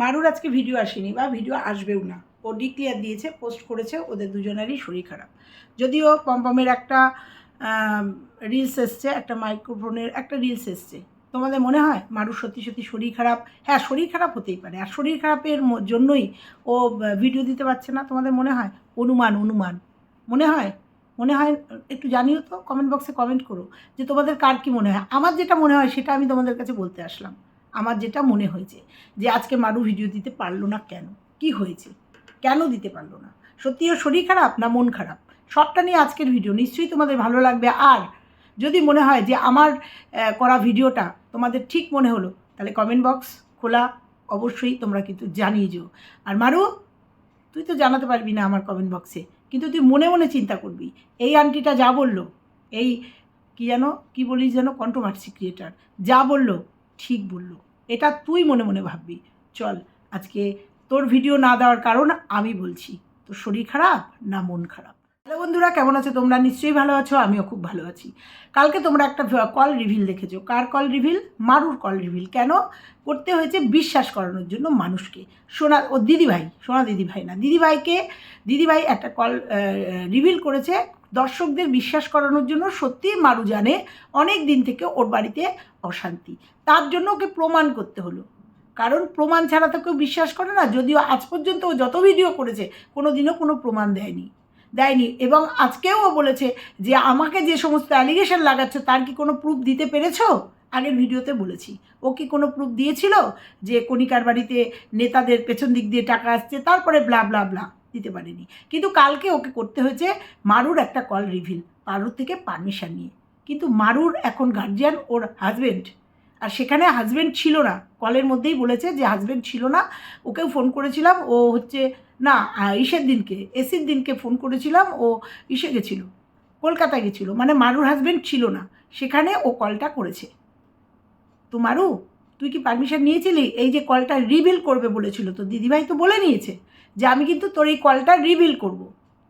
মারুর আজকে ভিডিও আসেনি বা ভিডিও আসবেও না। ও ডিক্লিয়ার দিয়েছে পোস্ট করেছে, ওদের দুজনেরই শরীর খারাপ। যদিও পম্পমের একটা রিলস এসছে, একটা মাইক্রোফোনের একটা রিলস এসছে। তোমাদের মনে হয় মারুর সত্যি সত্যি শরীর খারাপ? হ্যাঁ শরীর খারাপ হতেই পারে। আর শরীর খারাপের জন্যই ও ভিডিও দিতে পারছে না। তোমাদের মনে হয়? অনুমান অনুমান। মনে হয়? মনে হয়, একটু জানিও তো কমেন্ট বক্সে কমেন্ট করো যে তোমাদের কার কী মনে হয়? আমার যেটা মনে হয়, সেটা আমি তোমাদের কাছে বলতে আসলাম। আমার যেটা মনে হয়েছে যে আজকে মারু ভিডিও দিতে পারল না কেন? কি হয়েছে? কেন দিতে পারল না? সত্যি শরীর খারাপ না মন খারাপ? সবটা নিয়ে আজকের ভিডিও নিশ্চয়ই তোমাদের ভালো লাগবে। আর যদি মনে হয় যে আমার করা ভিডিওটা তোমাদের ঠিক মনে হলো, তাহলে কমেন্ট বক্স খোলা অবশ্যই তোমরা কিন্তু জানিয়ে যেও। আর মারু, তুই তো জানাতে পারবি না আমার কমেন্ট বক্সে কিন্তু তুই মনে মনে চিন্তা করবি। এই আন্টিটা যা বলল, এই কি যেন, কি বলিস যেন কন্ট্রোভার্সি ক্রিয়েটার যা বলল ঠিক বলল। এটা তুই মনে মনে ভাববি। চল, আজকে তোর ভিডিও না দেওয়ার কারণ আমি বলছি। তোর শরীর খারাপ না মন খারাপ? হ্যালো বন্ধুরা, কেমন আছো তোমরা? নিশ্চয়ই ভালো আছো, আমিও খুব ভালো আছি। কালকে তোমরা একটা কল রিভিল দেখেছ। কার কল রিভিল মারুর কল রিভিল কেন? করতে হয়েছে বিশ্বাস করানোর জন্য মানুষকে। সোনা, ও দিদিভাই, সোনা দিদিভাই না, দিদিভাইকে, দিদিভাই একটা কল রিভিল করেছে দর্শকদের বিশ্বাস করানোর জন্য সত্যিই মারু জানে অনেক দিন থেকে ওর বাড়িতে অশান্তি। তার জন্য ওকে প্রমাণ করতে হলো। কারণ প্রমাণ ছাড়া তো কেউ বিশ্বাস করে না। যদিও আজ পর্যন্ত ও যত ভিডিও করেছে কোনো দিনও কোনো প্রমাণ দেয়নি। দেয়নি। এবং আজকেও ও বলেছে যে, আমাকে যে সমস্ত অ্যালিগেশন লাগাচ্ছ, তার কি কোনো প্রুফ দিতে পেরেছ? আগের ভিডিওতে বলেছি। ও কি কোনো প্রুফ দিয়েছিল যে, কণিকার বাড়িতে নেতাদের পেছন দিক দিয়ে টাকা আসছে, তারপরে ব্লা ব্লা ব্লা দিতে পারেনি। কিন্তু কালকে ওকে করতে হয়েছে মারুর একটা কল রিভিল পারুর থেকে পারমিশন নিয়ে। কিন্তু মারুর এখন গার্জিয়ান ওর হাজবেন্ড আর সেখানে হাজবেন্ড ছিল না। কলের মধ্যেই বলেছে যে হাজবেন্ড ছিল না। ওকেও ফোন করেছিলাম, ও হচ্ছে, না ইসের দিনকে, এসির দিনকে ফোন করেছিলাম, ও ইসে গেছিল, কলকাতায় গেছিল। মানে মারুর হাজবেন্ড ছিল না। সেখানে ও কলটা করেছে। তো মারু তুই কি পারমিশন নিয়েছিলি? এই যে কলটা রিভিল করবে বলেছিল তো, দিদিভাই তো বলে নিয়েছে যে আমি কিন্তু তোর এই কলটা রিভিল করব।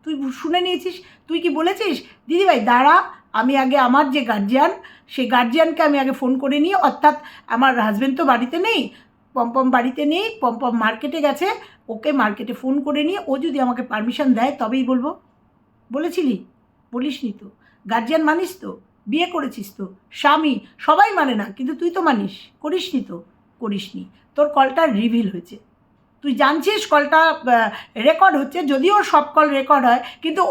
তুই শুনে নিয়েছিস? তুই কি বলেছিস? দিদিভাই, দাঁড়া, আমি আগে আমার যে গার্জিয়ান সেই গার্জিয়ানকে আমি আগে ফোন করে নিই অর্থাৎ আমার হাজব্যান্ড তো বাড়িতে নেই, পম্পম বাড়িতে নেই, পম্পম মার্কেটে গেছে, ওকে মার্কেটে ফোন করে নিয়ে, ও যদি আমাকে পারমিশন দেয়, তবেই বলব। বলেছিলি? বলিসনি তো। গার্জিয়ান মানিস তো? বিয়ে করেছিস তো। স্বামী সবাই মানে না, কিন্তু তুই তো মানিস, করিসনি তো, করিসনি। তোর কলটা রিভিল হয়েছে। তুই জানছিস কলটা রেকর্ড হচ্ছে, যদিও সব কল রেকর্ড হয়, কিন্তু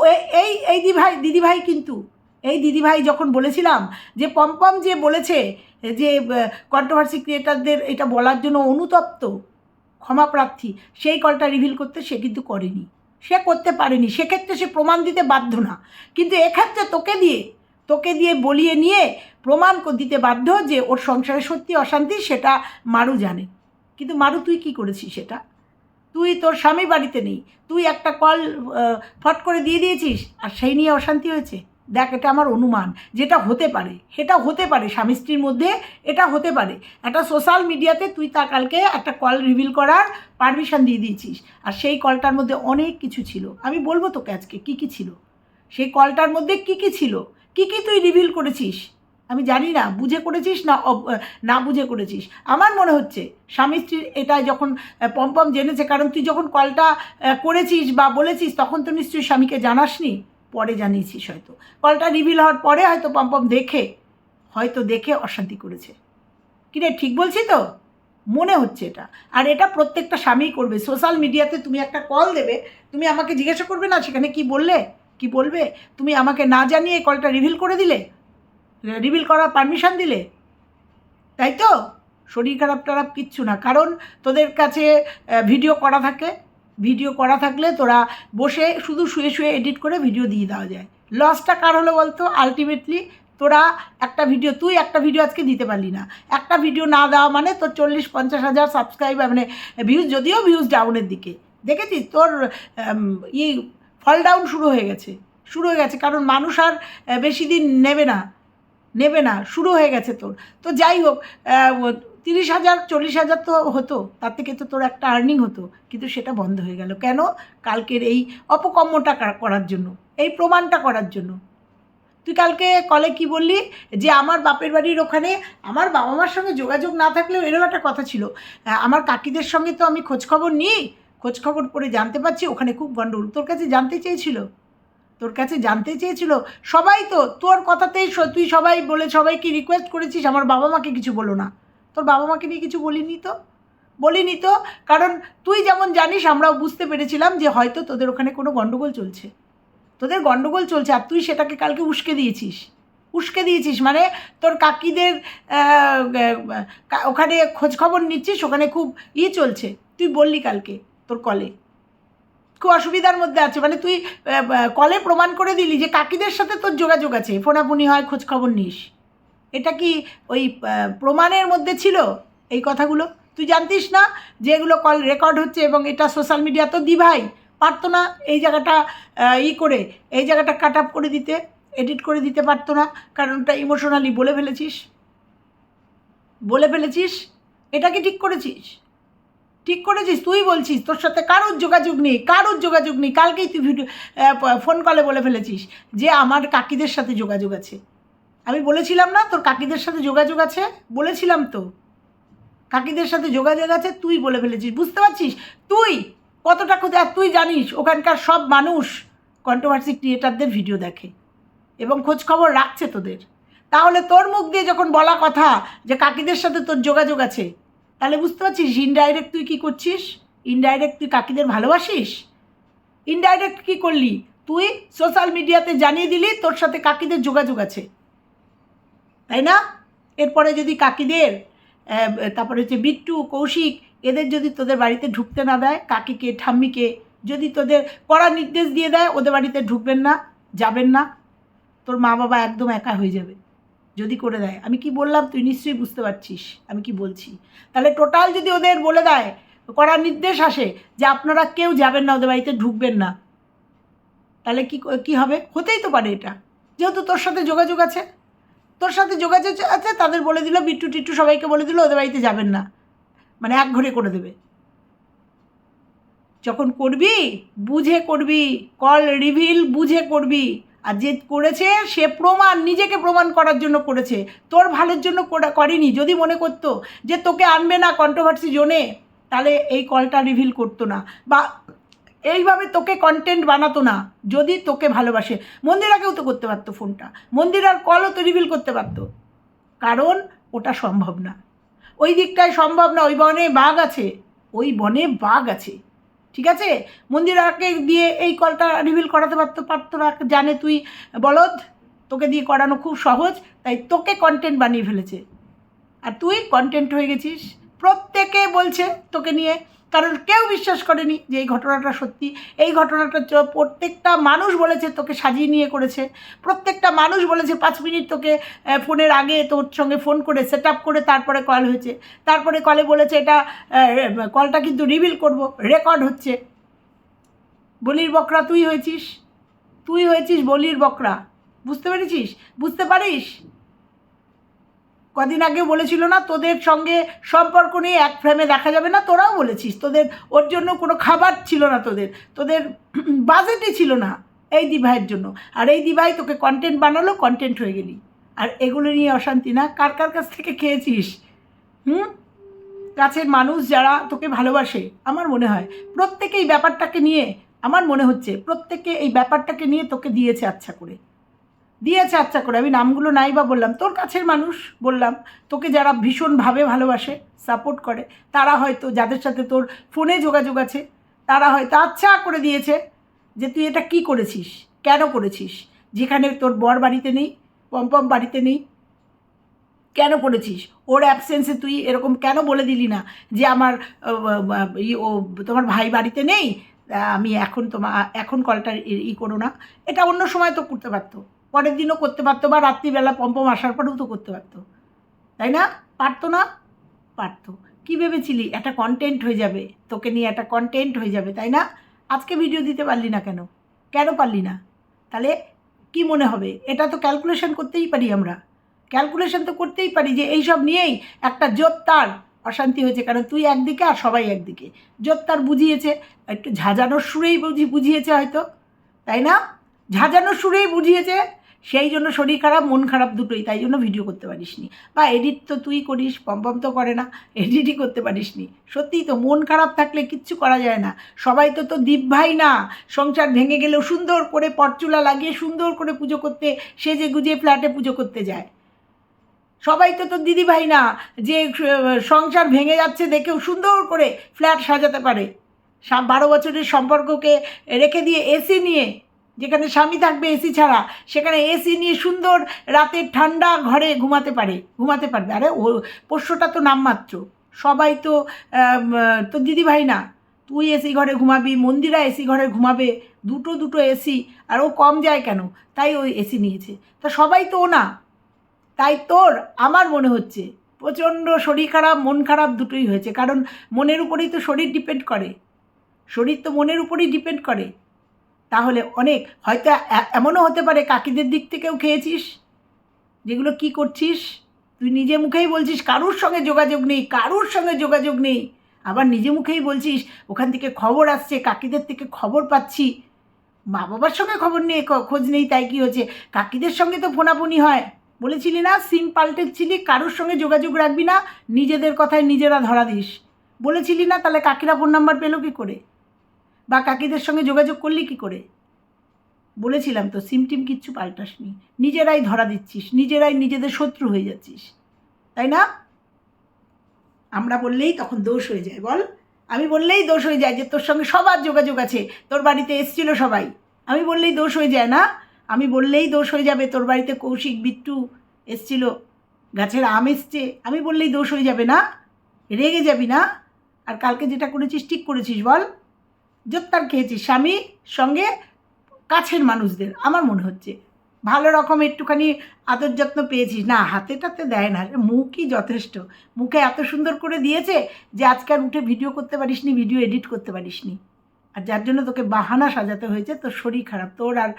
এই এই দিভাই, দিদিভাই কিন্তু, এই দিদিভাই যখন বলেছিলাম যে, পম্পম যে বলেছে যে কন্ট্রোভার্সি ক্রিয়েটারদের এটা বলার জন্য অনুতপ্ত ক্ষমাপ্রার্থী সেই কলটা রিভিল করতে সে কিন্তু করেনি। সে করতে পারেনি, সেক্ষেত্রে সে প্রমাণ দিতে বাধ্য না। কিন্তু এক্ষেত্রে তোকে দিয়ে তোকে দিয়ে বলিয়ে নিয়ে প্রমাণ দিতে বাধ্য যে ওর সংসারে সত্যি অশান্তি, সেটা মারু জানে। কিন্তু মারু, তুই কি করেছিস সেটা? তুই তোর স্বামী বাড়িতে নেই। তুই একটা কল ফট করে দিয়ে দিয়েছিস, আর সেই নিয়ে অশান্তি হয়েছে? দেখ, এটা আমার অনুমান। যেটা হতে পারে, এটা হতে পারে স্বামী স্ত্রীর মধ্যে, এটা হতে পারে। একটা সোশ্যাল মিডিয়াতে তুই তা কালকে একটা কল রিভিল করার পারমিশন দিয়ে দিয়েছিস, আর সেই কলটার মধ্যে অনেক কিছু ছিল। আমি বলব তোকে আজকে, কী কী ছিল? সেই কলটার মধ্যে কী কী ছিল? কী কী তুই রিভিল করেছিস? আমি জানি না, বুঝে করেছিস না না বুঝে করেছিস? আমার মনে হচ্ছে, স্বামী স্ত্রীর এটা যখন পম্পম জেনেছে, কারণ তুই যখন কলটা করেছিস বা বলেছিস, তখন তো নিশ্চয়ই স্বামীকে জানাসনি, পরে জানিয়েছিস হয়তো। কলটা রিভিল হওয়ার পরে হয়তো পম্পম দেখে, হয়তো দেখে অশান্তি করেছে। কিরে ঠিক বলছি তো? মনে হচ্ছে এটা। আর এটা প্রত্যেকটা স্বামীই করবে। সোশ্যাল মিডিয়াতে তুমি একটা কল দেবে, তুমি আমাকে জিজ্ঞাসা করবে না সেখানে কি বললে? কি বলবে? তুমি আমাকে না জানিয়ে কলটা রিভিল করে দিলে? রিভিল করার পারমিশন দিলে? তাই তো? শরীর খারাপ টারাপ কিচ্ছু না। কারণ তোদের কাছে ভিডিও করা থাকে। ভিডিও করা থাকলে তোরা বসে শুধু শুয়ে শুয়ে এডিট করে ভিডিও দিয়ে দেওয়া যায়। লসটা কার হলো বলতো? আলটিমেটলি তোরা একটা ভিডিও তুই একটা ভিডিও আজকে দিতে পারলি না। একটা ভিডিও না দেওয়া মানে তোর চল্লিশ, পঞ্চাশ হাজার সাবস্ক্রাইবার মানে ভিউজ যদিও ভিউজ ডাউনের দিকে। দেখেছিস তোর ই ফল ডাউন শুরু হয়ে গেছে। শুরু হয়ে গেছে, কারণ মানুষ আর বেশি দিন নেবে না। নেবে না, শুরু হয়ে গেছে তোর। তো যাই হোক তিরিশ হাজার, চল্লিশ হাজার তো হতো, তার থেকে তো তোর একটা আর্নিং হতো, কিন্তু সেটা বন্ধ হয়ে গেল। কেন? কালকের এই অপকর্মটা করার জন্য, এই প্রমাণটা করার জন্য। তুই কালকে কলে কি বললি? যে আমার বাপের বাড়ির ওখানে আমার বাবা মার সঙ্গে যোগাযোগ না থাকলেও এরও একটা কথা ছিল। আমার কাকিদের সঙ্গে তো আমি খোঁজখবর নিই খোঁজখবর করে জানতে পারছি ওখানে খুব গন্ডগোল। তোর কাছে জানতে চেয়েছিল? তোর কাছে জানতে চেয়েছিল? সবাই তো, তোর কথাতেই তুই সবাই বলে, সবাইকে রিকোয়েস্ট করেছিস, আমার বাবা মাকে কিছু বলো না। তোর বাবা মাকে নিয়ে কিছু বলিনি তো? বলিনি তো? কারণ তুই যেমন জানিস, আমরাও বুঝতে পেরেছিলাম যে হয়তো তোদের ওখানে কোনো গণ্ডগোল চলছে। তোদের গণ্ডগোল চলছে আর তুই সেটাকে কালকে উস্কে দিয়েছিস। উস্কে দিয়েছিস মানে তোর কাকিদের ওখানে খোঁজখবর নিচ্ছিস, ওখানে খুব ই চলছে। তুই বললি কালকে। তোর কলে। খুব অসুবিধার মধ্যে আছে। মানে তুই কলে প্রমাণ করে দিলি যে কাকিদের সাথে তোর যোগাযোগ আছে। ফোনাফুনি হয় খোঁজ খবর নিস। এটা কি ওই প্রমাণের মধ্যে ছিল এই কথাগুলো? তুই জানতিস না যে এগুলো কল রেকর্ড হচ্ছে এবং এটা সোশ্যাল মিডিয়া তো দি ভাই পারতো না এই জায়গাটা ই করে, এই জায়গাটা কাট আপ করে দিতে এডিট করে দিতে পারতো না। কারণ ওটা ইমোশনালি বলে ফেলেছিস? বলে ফেলেছিস? এটা কি ঠিক করেছিস? ঠিক করেছিস, তুই বলছিস, তোর সাথে কারোর যোগাযোগ নেই, কারোর যোগাযোগ নেই, কালকেই তুই ভিডিও ফোন কলে বলে ফেলেছিস যে আমার কাকিদের সাথে যোগাযোগ আছে। আমি বলেছিলাম না, তোর কাকিদের সাথে যোগাযোগ আছে? বলেছিলাম তো। কাকিদের সাথে যোগাযোগ আছে, তুই বলে ফেলেছিস, বুঝতে পারছিস? তুই কতটা কোথায় তুই জানিস, ওখানকার সব মানুষ কন্ট্রোভার্সি ক্রিয়েটারদের ভিডিও দেখে এবং খোঁজ খবর রাখছে তোদের। তাহলে তোর মুখ দিয়ে যখন বলা কথা যে কাকিদের সাথে তোর যোগাযোগ আছে তাহলে বুঝতে পারছিস ইনডাইরেক্ট তুই কী করছিস? ইনডাইরেক্ট তুই কাকিদের ভালোবাসিস? ইনডাইরেক্ট কী করলি? তুই সোশ্যাল মিডিয়াতে জানিয়ে দিলি তোর সাথে কাকিদের যোগাযোগ আছে। তাই না? এরপরে যদি কাকিদের তারপরে হচ্ছে বিট্টু, কৌশিক, এদের যদি তোদের বাড়িতে ঢুকতে না দেয়, কাকিকে, ঠাম্মিকে, যদি তোদের কড়া নির্দেশ দিয়ে দেয়, ওদের বাড়িতে ঢুকবেন না, যাবেন না, তোর মা বাবা একদম একা হয়ে যাবে। যদি করে দেয়। আমি কি বললাম? তুই নিশ্চয়ই বুঝতে পারছিস। আমি কি বলছি? তাহলে টোটাল যদি ওদের বলে দেয়, করার নির্দেশ আসে যে আপনারা কেউ যাবেন না, ওদের বাড়িতে ঢুকবেন না, তাহলে কি কি হবে? হতেই তো পারে এটা। যেহেতু তোর সাথে যোগাযোগ আছে, তোর সাথে যোগাযোগ আছে, তাদের বলে দিল, বিট্টু টিট্টু সবাইকে বলে দিল, ওদের বাড়িতে যাবেন না। মানে এক ঘরে করে দেবে। যখন করবি, বুঝে করবি কল রিভিল বুঝে করবি আর যে করেছে, সে প্রমাণ, নিজেকে প্রমাণ করার জন্য করেছে। তোর ভালোর জন্য করা- করেনি, যদি মনে করতো যে তোকে আনবে না কন্ট্রোভার্সি জোনে, তাহলে এই কলটা রিভিল করতো না। বা এইভাবে তোকে কন্টেন্ট বানাতো না, যদি তোকে ভালোবাসে। মন্দিরাকেও তো করতে পারতো ফোনটা মন্দিরার কলও তো রিভিল করতে পারতো। কারণ ওটা সম্ভব না। ওই দিকটায় সম্ভব না, ওই বনে বাঘ আছে। ওই বনে বাঘ আছে। ঠিক আছে? মন্দিরাকে দিয়ে এই কলটা রিভিল করাতে পারতো পারতো না। জানে তুই বলদ, তোকে দিয়ে করানো খুব সহজ, তাই তোকে কন্টেন্ট বানিয়ে ফেলেছে। আর তুই কন্টেন্ট হয়ে গেছিস। প্রত্যেকে বলছে তোকে নিয়ে। কারণ কেউ বিশ্বাস করেনি যে এই ঘটনাটা সত্যি। এই ঘটনাটা প্রত্যেকটা মানুষ বলেছে তোকে সাজিয়ে নিয়ে করেছে। প্রত্যেকটা মানুষ বলেছে পাঁচ মিনিট তোকে ফোনের আগে তোর সঙ্গে ফোন করে সেট আপ করে তারপরে কল হয়েছে। তারপরে কলে বলেছে এটা কলটা কিন্তু রিভিল করব রেকর্ড হচ্ছে। বলির বকরা, তুই হয়েছিস? তুই হয়েছিস বলির বকরা। বুঝতে পেরেছিস? বুঝতে পারিস? কদিন আগে বলেছিল না, তোদের সঙ্গে সম্পর্ক নিয়ে এক ফ্রেমে দেখা যাবে না, তোরাও বলেছিস। তোদের, ওর জন্য কোনো খাবার ছিল না তোদের। তোদের বাজেটই ছিল না এই দিভাইয়ের জন্য। আর এই দিভাই তোকে কন্টেন্ট বানালো কন্টেন্ট হয়ে গেলি। আর এগুলো নিয়ে অশান্তি না। কার কার কাছ থেকে খেয়েছিস? হুম? কাছের মানুষ যারা তোকে ভালোবাসে, আমার মনে হয়। প্রত্যেকে এই ব্যাপারটাকে নিয়ে, আমার মনে হচ্ছে, প্রত্যেকে এই ব্যাপারটাকে নিয়ে তোকে দিয়েছে আচ্ছা করে। দিয়েছে আচ্ছা করে। আমি নামগুলো নাই বা বললাম, তোর কাছের মানুষ বললাম, তোকে যারা ভীষণভাবে ভালোবাসে সাপোর্ট করে, তারা হয়তো, যাদের সাথে তোর ফোনে যোগাযোগ আছে, তারা হয়তো আচ্ছা করে দিয়েছে যে তুই এটা কি করেছিস, কেন করেছিস? যেখানে তোর বর বাড়িতে নেই পম্পম বাড়িতে নেই, কেন করেছিস? ওর অ্যাবসেন্সে তুই এরকম কেন বলে দিলি না যে আমার, ও তোমার ভাই বাড়িতে নেই? আমি এখন তোমার এখন কলটা ই করো না। এটা অন্য সময় তো করতে পারতো। পরের দিনও করতে পারতো বা রাত্রিবেলা পম্পম আসার পরেও তো করতে পারতো। তাই না? পারতো না? পারতো। কী ভেবেছিলি? একটা কন্টেন্ট হয়ে যাবে। তোকে নিয়ে একটা কন্টেন্ট হয়ে যাবে, তাই না? আজকে ভিডিও দিতে পারলি না কেন? কেন পারলি না? তাহলে কি মনে হবে? এটা তো ক্যালকুলেশন করতেই পারি আমরা। ক্যালকুলেশন তো করতেই পারি যে এইসব নিয়েই একটা জোর তার অশান্তি হয়েছে। কারণ তুই একদিকে আর সবাই একদিকে। জোর তার বুঝিয়েছে, একটু ঝাঁঝানোর সুরেই বুঝি বুঝিয়েছে হয়তো। তাই না? ঝাঁঝানোর সুরেই বুঝিয়েছে সেই জন্য শরীর খারাপ, মন খারাপ দুটোই, তাই জন্য ভিডিও করতে পারিসনি। বা এডিট তো তুই করিস পম্পম তো করে না এডিটই করতে পারিসনি। সত্যিই তো মন খারাপ থাকলে কিচ্ছু করা যায় না। সবাই তো তো দীপ ভাই না। সংসার ভেঙে গেলেও সুন্দর করে পরচুলা লাগিয়ে, সুন্দর করে পুজো করতে, সেজে গুজে ফ্ল্যাটে পুজো করতে যায়। সবাই তো তোর দিদি ভাই না, যে সংসার ভেঙে যাচ্ছে দেখেও সুন্দর করে ফ্ল্যাট সাজাতে পারে। বারো বছরের সম্পর্ককে রেখে দিয়ে এসি নিয়ে যেখানে স্বামী থাকবে এসি ছাড়া সেখানে এসি নিয়ে সুন্দর রাতের ঠান্ডা ঘরে ঘুমাতে পারে ঘুমাতে পারবে। আরে ও পোষ্যটা তো নামমাত্র। সবাই তো আম, আহ, তোর দিদি ভাই না? তুই এসি ঘরে ঘুমাবি মন্দিরা এসি ঘরে ঘুমাবে দুটো দুটো এসি আর ও কম যায় কেন? তাই ওই এসি নিয়েছে। তা সবাই তো না। তাই তোর আমার মনে হচ্ছে প্রচণ্ড শরীর খারাপ মন খারাপ দুটোই হয়েছে। কারণ মনের উপরেই তো শরীর ডিপেন্ড করে। শরীর তো মনের উপরেই ডিপেন্ড করে। তাহলে অনেক, হয়তো এমনও হতে পারে কাকিদের দিক থেকেও খেয়েছিস, যেগুলো কি করছিস? তুই নিজে মুখেই বলছিস, কারুর সঙ্গে যোগাযোগ নেই, কারুর সঙ্গে যোগাযোগ নেই। আবার নিজে মুখেই বলছিস, ওখান থেকে খবর আসছে, কাকিদের থেকে খবর পাচ্ছি। মা বাবার সঙ্গে খবর নিয়ে খোঁজ নেই, তাই কি হচ্ছে? কাকিদের সঙ্গে তো ফোনাফোনি হয়। বলেছিলি না, সিম পাল্টেছিলি, কারোর সঙ্গে যোগাযোগ রাখবি না, নিজেদের কথায় নিজেরা ধরা দিস। বলেছিলি না, তাহলে কাকিরা ফোন নাম্বার পেল কি করে? বা কাকিদের সঙ্গে যোগাযোগ করলি কি করে? বলেছিলাম তো, সিম টিম কিচ্ছু পাল্টাসনি। নিজেরাই ধরা দিচ্ছিস, নিজেরাই নিজেদের শত্রু হয়ে যাচ্ছিস। তাই না? আমরা বললেই তখন দোষ হয়ে যায়, বল। আমি বললেই দোষ হয়ে যায় যে তোর সঙ্গে সবার যোগাযোগ আছে, তোর বাড়িতে এসছিল সবাই। আমি বললেই দোষ হয়ে যায় না। আমি বললেই দোষ হয়ে যাবে, তোর বাড়িতে কৌশিক, বিট্টু এসছিল, গাছের আম এসছে, আমি বললেই দোষ হয়ে যাবে না। রেগে যাবি না। আর কালকে যেটা করেছিস, ঠিক করেছিস, বল। জোত্তার খেয়েছিস স্বামীর সঙ্গে কাছের মানুষদের, আমার মনে হচ্ছে। ভালো রকম একটুখানি আদর যত্ন পেয়েছিস। না, হাতে টাতে দেয় না মুখই যথেষ্ট। মুখে এত সুন্দর করে দিয়েছে যে আজকে আর উঠে ভিডিও করতে পারিসনি, ভিডিও এডিট করতে পারিসনি। আর যার জন্য তোকে বাহানা সাজাতে হয়েছে, তোর শরীর খারাপ, তোর আর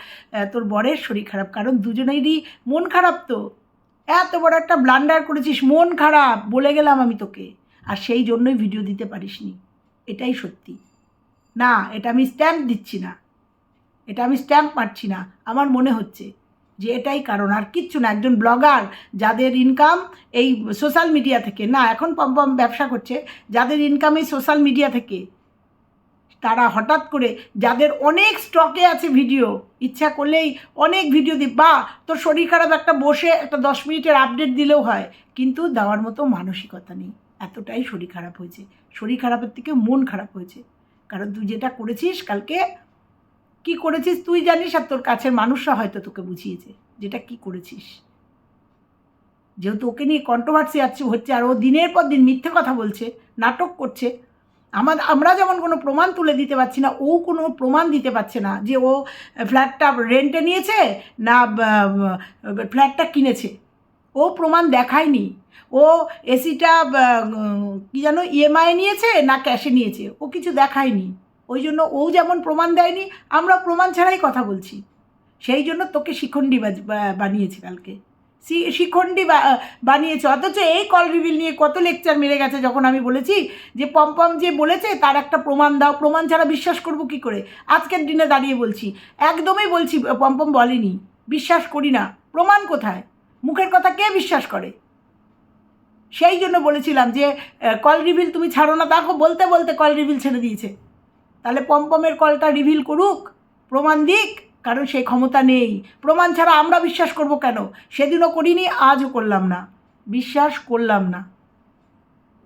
তোর বরের শরীর খারাপ, কারণ দুজনেরই মন খারাপ তো। এত বড় একটা ব্লান্ডার করেছিস, মন খারাপ, বলে গেলাম আমি তোকে। আর সেই জন্যই ভিডিও দিতে পারিসনি। এটাই সত্যি। না, এটা আমি স্ট্যাম্প দিচ্ছি না। এটা আমি স্ট্যাম্প মারছি না। আমার মনে হচ্ছে যে এটাই কারণ। আর কিচ্ছু না, একজন ব্লগার যাদের ইনকাম এই সোশ্যাল মিডিয়া থেকে, না, এখন পম্পম ব্যবসা করছে, যাদের ইনকাম এই সোশ্যাল মিডিয়া থেকে, তারা হঠাৎ করে যাদের অনেক স্টকে আছে ভিডিও ইচ্ছা করলেই অনেক ভিডিও দি, বা, তোর শরীর খারাপ, একটা বসে, একটা দশ মিনিটের আপডেট দিলেও হয়। কিন্তু দেওয়ার মতো মানসিকতা নেই। এতটাই শরীর খারাপ হয়েছে। শরীর খারাপের থেকে মন খারাপ হয়েছে। কারণ তুই যেটা করেছিস কালকে, কি করেছিস তুই জানিস আর তোর কাছের মানুষরা হয়তো তোকে বুঝিয়েছে যেটা কি করেছিস। যেহেতু ওকে নিয়ে কন্ট্রোভার্সি আছে, হচ্ছে আর ও দিনের পর দিন মিথ্যে কথা বলছে, নাটক করছে আমাদের আমরা যেমন কোনো প্রমাণ তুলে দিতে পারছি না, ও কোনো প্রমাণ দিতে পারছে না যে ও ফ্ল্যাটটা রেন্টে নিয়েছে না ফ্ল্যাটটা কিনেছে। ও প্রমাণ দেখায়নি। ও এসিটা কি যেন ইএমআই নিয়েছে না ক্যাশে নিয়েছে, ও কিছু দেখায়নি। ওই জন্য ও যেমন প্রমাণ দেয়নি, আমরা প্রমাণ ছাড়াই কথা বলছি। সেই জন্য তোকে শিখণ্ডী বানিয়েছে কালকে। শিখণ্ডী বানিয়েছে, অথচ এই কল রিভিল নিয়ে কত লেকচার মেরে গেছে যখন আমি বলেছি যে পম্পম যে বলেছে তার একটা প্রমাণ দাও, প্রমাণ ছাড়া বিশ্বাস করব কি করে? আজকের দিনে দাঁড়িয়ে বলছি, একদমই বলছি পম্পম বলেনি, বিশ্বাস করি না, প্রমাণ কোথায়? মুখের কথা কে বিশ্বাস করে? সেই জন্য বলেছিলাম যে কল রিভিল তুমি ছাড়ো না, দেখো বলতে বলতে কল রিভিল ছেড়ে দিয়েছে। তাহলে পম্পমের কলটা রিভিল করুক, প্রমাণ দিক, কারণ সেই ক্ষমতা নেই। প্রমাণ ছাড়া আমরা বিশ্বাস করব কেন? সেদিনও করিনি, আজও করলাম না। বিশ্বাস করলাম না।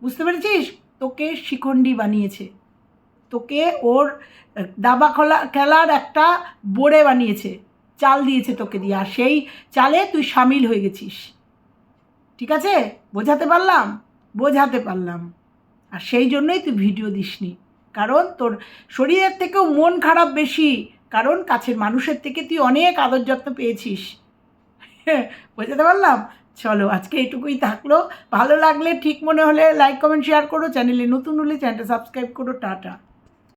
বুঝতে পেরেছিস? তোকে শিখণ্ডী বানিয়েছে। তোকে ওর দাবা খেলা খেলার একটা বোড়ে বানিয়েছে। চাল দিয়েছে তোকে দিয়ে, আর সেই চালে তুই সামিল হয়ে গেছিস। ঠিক আছে? বোঝাতে পারলাম? বোঝাতে পারলাম। আর সেই জন্যই তুই ভিডিও দিসনি। কারণ তোর শরীরের থেকেও মন খারাপ বেশি। কারণ কাছের মানুষের থেকে তুই অনেক আদর যত্ন পেয়েছিস। বোঝাতে পারলাম? চলো, আজকে এটুকুই থাকল। ভালো লাগলে ঠিক মনে হলে লাইক কমেন্ট শেয়ার করো। চ্যানেলে নতুন হলে চ্যানেলটা সাবস্ক্রাইব করো। টাটা।